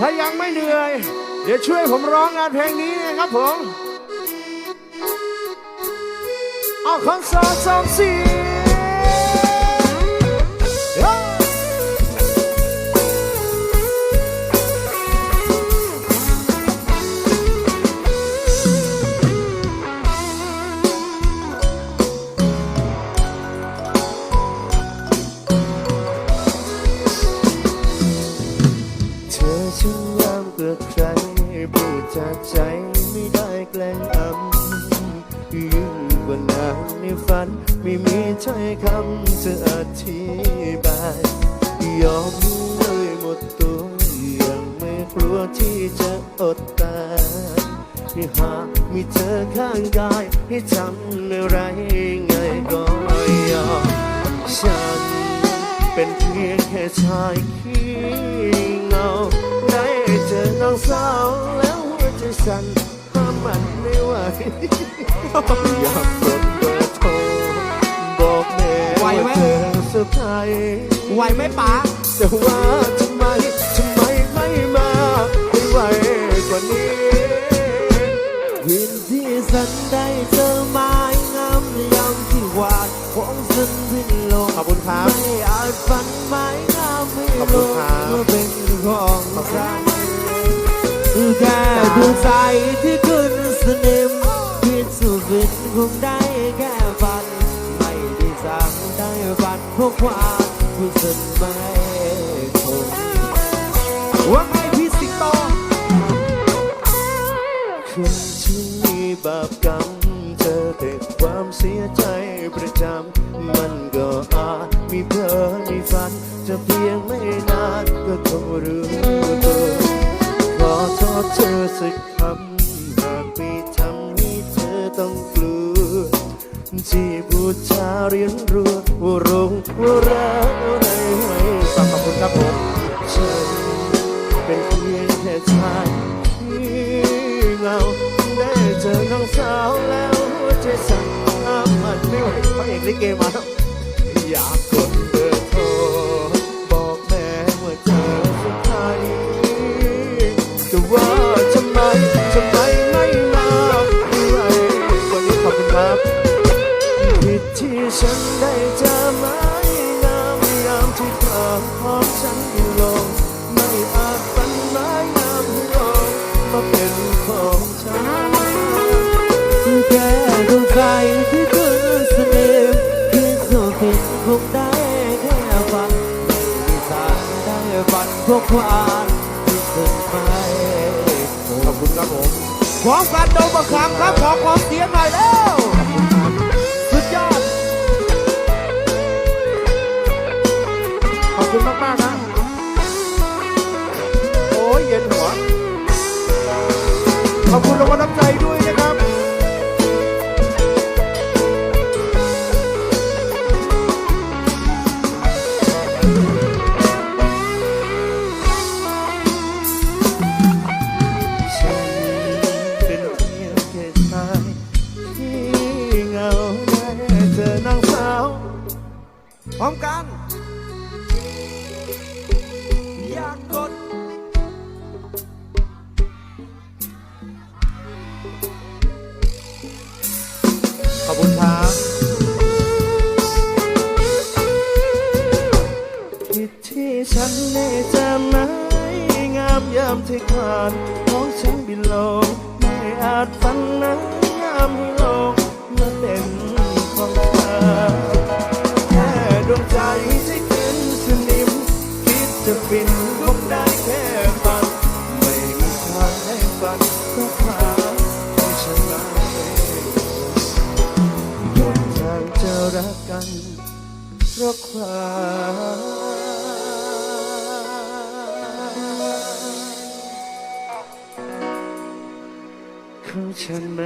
ถ้ายังไม่เหนื่อย เดี๋ยวช่วยผมร้องงานเพลงนี้นะครับผม เอาคอนเสิร์ตสองสี จากใจไม่ได้แกล้งอำยิ่งกว่านางในฝัน ไม่มีถ้อยคำจะอธิบาย ยอมเลยหมดตัวยังไม่กลัวที่จะอดตายหากมีเธอข้างกายให้ทำอะไรไงก็ยอมฉันเป็นเพียงแค่ชายขี้เงาได้เจอน้องสาว แล้วหัวใจสั่นห้ามมันไม่ไหวอยากกดเบอร์โทรบอกแม่ไหวไหม ว่าเธอเซอร์ไพรส์ไหวไหมป๋าแต่ว่าทำไมทำไมไม่มาให้ไวกว่านี้ วินที่สันได้เจอไม้งามยามที่วาดของสันพินลงขอบคุณครับ ไม่อาจฝันไม้งามไม่ขอบลคุณงครับ เมื่อเป็นของขอบคุณฉัน แค่ดวงใจที่ขึ้นสนิมพิดสุวินคงได้แค่ฝัน ไม่ได้สั่งได้ฝันเพราะความรู้สึกไม่คงว่าไงพี่สิงโตคนที่มีบาปกรรมเจอแต่ความเสียใจประจำมันก็อาจมีเพ้อมีฝัน จะเพียงไม่นานก็ต้องรู้ตัวขอ เธอสักคำหากไม่ทำให้เธอต้องกลัว ที่พูดจาเรียนรู้ว่ารงว่ารักอะไรให้ขอบคุณครับผมฉันเป็นเพียงแค่ชายที่เงาได้เจอน้องสาวแล้วหัวใจสั่นห้ามมันไม่ไหวพระเอกลิเกมาแล้วอยาก ที่ฉันได้เจอไม้งามยามที่เธอพร้อมฉันอยู่ลง ไม่อาจฝันไม้งามให้ลงมาเป็นของฉันแค่ดวงใจที่ขึ้นสนิมคิดสุดผิดคงได้แค่ฝันไม่ได้สางได้ฝันพราะความรู้สึกไม่คงขอบคุณครับผมของการโดนบังคับครับขอขอเสียงหน่อยแล้ว คุณมากมากๆนะ โอ้ยเย็นหัว ขอบคุณรางวัลน้ำใจด้วยนะครับ ฉันเป็นเพียงแค่ชายที่เหงาได้เจอนางสาว พร้อมกัน อยากกด ขอบคุณครับผิดที่ฉันได้เจอไม้งามยามที่ขาดของฉันบินลงไม่อาจฝันนะยามให้ ความให้ฉันได้หนทางจะรักกัน เพราะความของฉันไหม